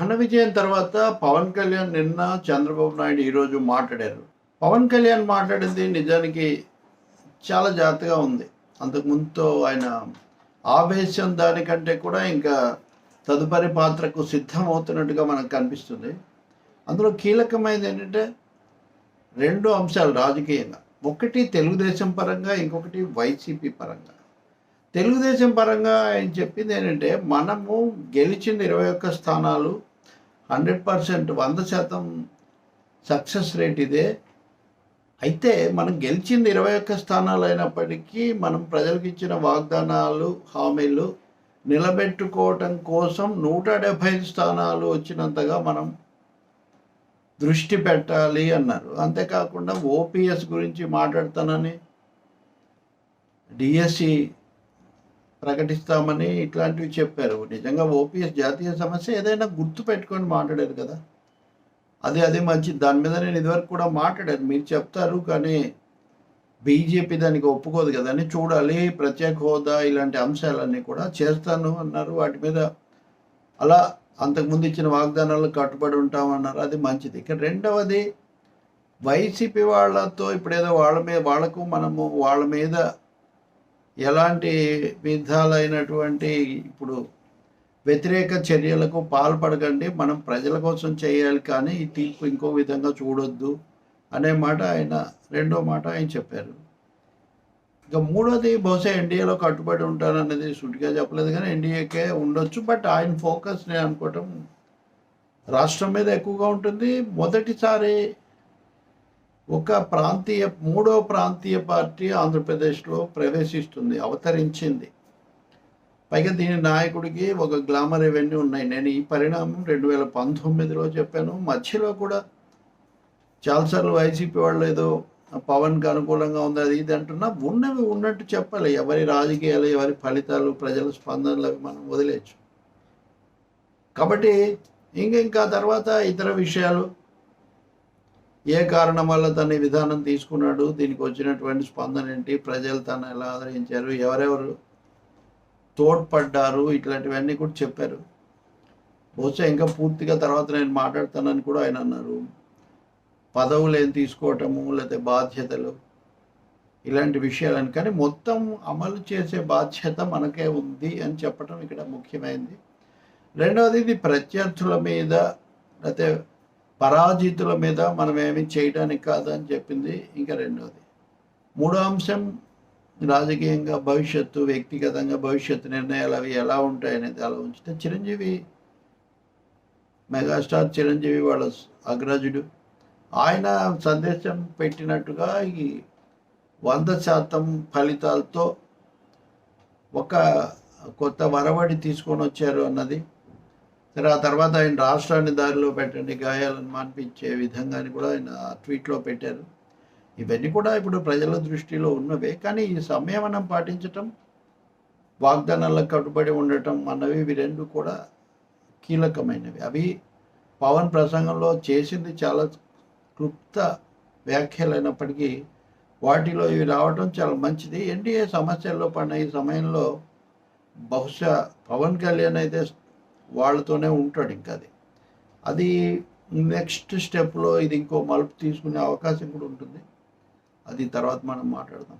ఘన విజయం తర్వాత పవన్ కళ్యాణ్ నిన్న చంద్రబాబు నాయుడు ఈరోజు మాట్లాడారు. పవన్ కళ్యాణ్ మాట్లాడింది నిజానికి చాలా జాగ్రత్తగా ఉంది. అంతకుముందుతో ఆయన ఆవేశం దానికంటే కూడా ఇంకా తదుపరి పాత్రకు సిద్ధమవుతున్నట్టుగా మనకు కనిపిస్తుంది. అందులో కీలకమైనది ఏంటంటే రెండు అంశాలు రాజకీయంగా. ఒకటి తెలుగుదేశం పరంగా ఇంకొకటి వైసీపీ పరంగా. తెలుగుదేశం పరంగా ఆయన చెప్పింది ఏంటంటే మనము గెలిచిన ఇరవై ఒక్క స్థానాలు హండ్రెడ్ పర్సెంట్ వంద శాతం సక్సెస్ రేట్ ఇదే. అయితే మనం గెలిచింది ఇరవై ఒక్క స్థానాలు అయినప్పటికీ మనం ప్రజలకు ఇచ్చిన వాగ్దానాలు హామీలు నిలబెట్టుకోవటం కోసం నూట డెబ్భై ఐదు స్థానాలు వచ్చినంతగా మనం దృష్టి పెట్టాలి అన్నారు. అంతేకాకుండా ఓపీఎస్ గురించి మాట్లాడతానని డిఎస్సి ప్రకటిస్తామని ఇట్లాంటివి చెప్పారు. నిజంగా ఓపీఎస్ జాతీయ సమస్య ఏదైనా గుర్తు పెట్టుకొని మాట్లాడారు కదా. అదే అదే మంచి. దాని మీద నేను ఇదివరకు కూడా మాట్లాడాను. మీరు చెప్తారు కానీ బీజేపీ దానికి ఒప్పుకోదు కదా అని చూడాలి. ప్రత్యేక హోదా ఇలాంటి అంశాలన్నీ కూడా చేస్తాను అన్నారు. వాటి మీద అలా అంతకుముందు ఇచ్చిన వాగ్దానాలు కట్టుబడి ఉంటామన్నారు అది మంచిది. ఇక రెండవది వైసీపీ వాళ్ళతో ఇప్పుడేదో వాళ్ళ మీద వాళ్ళకు మనము వాళ్ళ మీద ఎలాంటి విధాలైనటువంటి ఇప్పుడు వ్యతిరేక చర్యలకు పాల్పడకండి. మనం ప్రజల కోసం చేయాలి కానీ ఈ తీర్పు ఇంకో విధంగా చూడొద్దు అనే మాట ఆయన రెండో మాట ఆయన చెప్పారు. ఇక మూడోది బహుశా ఎన్డీఏలో కట్టుబడి ఉంటాననేది సుటిగా చెప్పలేదు కానీ ఎన్డీఏకే ఉండొచ్చు. బట్ ఆయన ఫోకస్ నేను అనుకోవటం రాష్ట్రం మీద ఎక్కువగా ఉంటుంది. మొదటిసారి ఒక ప్రాంతీయ మూడో ప్రాంతీయ పార్టీ ఆంధ్రప్రదేశ్లో ప్రవేశిస్తుంది అవతరించింది. పైగా దీని నాయకుడికి ఒక గ్లామర్ ఇవన్నీ ఉన్నాయి. నేను ఈ పరిణామం రెండు వేల పంతొమ్మిదిలో చెప్పాను. మధ్యలో కూడా చాలాసార్లు వైసీపీ వాళ్ళు ఏదో పవన్కి అనుకూలంగా ఉంది అది ఇది అంటున్నా. ఉన్నవి ఉన్నట్టు చెప్పాలి. ఎవరి రాజకీయాలు ఎవరి ఫలితాలు ప్రజల స్పందనలు అవి మనం వదిలేయచ్చు. కాబట్టి ఇంక ఇంకా తర్వాత ఇతర విషయాలు ఏ కారణం వల్ల తన ఈ విధానం తీసుకున్నాడు? దీనికి వచ్చినటువంటి స్పందన ఏంటి? ప్రజలు తను ఎలా ఆదరించారు? ఎవరెవరు తోడ్పడ్డారు? ఇట్లాంటివన్నీ కూడా చెప్పారు. బహుశా ఇంకా పూర్తిగా తర్వాత నేను మాట్లాడతానని కూడా ఆయన అన్నారు. పదవులు ఏం తీసుకోవటము లేకపోతే బాధ్యతలు ఇలాంటి విషయాలని. కానీ మొత్తం అమలు చేసే బాధ్యత మనకే ఉంది అని చెప్పడం ఇక్కడ ముఖ్యమైనది రెండవది ఇది ప్రత్యర్థుల మీద లేకపోతే పరాజితుల మీద మనం ఏమి చేయడానికి కాదని చెప్పింది ఇంకా రెండవది మూడో అంశం రాజకీయంగా భవిష్యత్తు వ్యక్తిగతంగా భవిష్యత్తు నిర్ణయాలు అవి ఎలా ఉంటాయనేది అలా ఉంచితే చిరంజీవి మెగాస్టార్ చిరంజీవి వాళ్ళ అగ్రజుడు. ఆయన సందేశం పెట్టినట్టుగా ఈ వంద శాతం ఫలితాలతో ఒక కొత్త వరవడి తీసుకొని వచ్చారు అన్నది. తర్వాత ఆయన రాష్ట్రాన్ని దారిలో పెట్టండి గాయాలను మాన్పించే విధంగాని కూడా ఆయన ట్వీట్లో పెట్టారు. ఇవన్నీ కూడా ఇప్పుడు ప్రజల దృష్టిలో ఉన్నవే కానీ ఈ సంయమనం పాటించటం వాగ్దానాలకు కట్టుబడి ఉండటం అన్నవి ఇవి రెండు కూడా కీలకమైనవి. అవి పవన్ ప్రసంగంలో చేసింది చాలా క్లుప్త వ్యాఖ్యలైనప్పటికీ వాటిలో ఇవి రావడం చాలా మంచిది. ఎన్డీఏ సమస్యల్లో పడిన ఈ సమయంలో బహుశా పవన్ కళ్యాణ్ అయితే వాళ్ళతోనే ఉంటాడు ఇంకా అది. అది నెక్స్ట్ స్టెప్లో ఇది ఇంకో మలుపు తీసుకునే అవకాశం కూడా ఉంటుంది. అది తర్వాత మనం మాట్లాడదాం.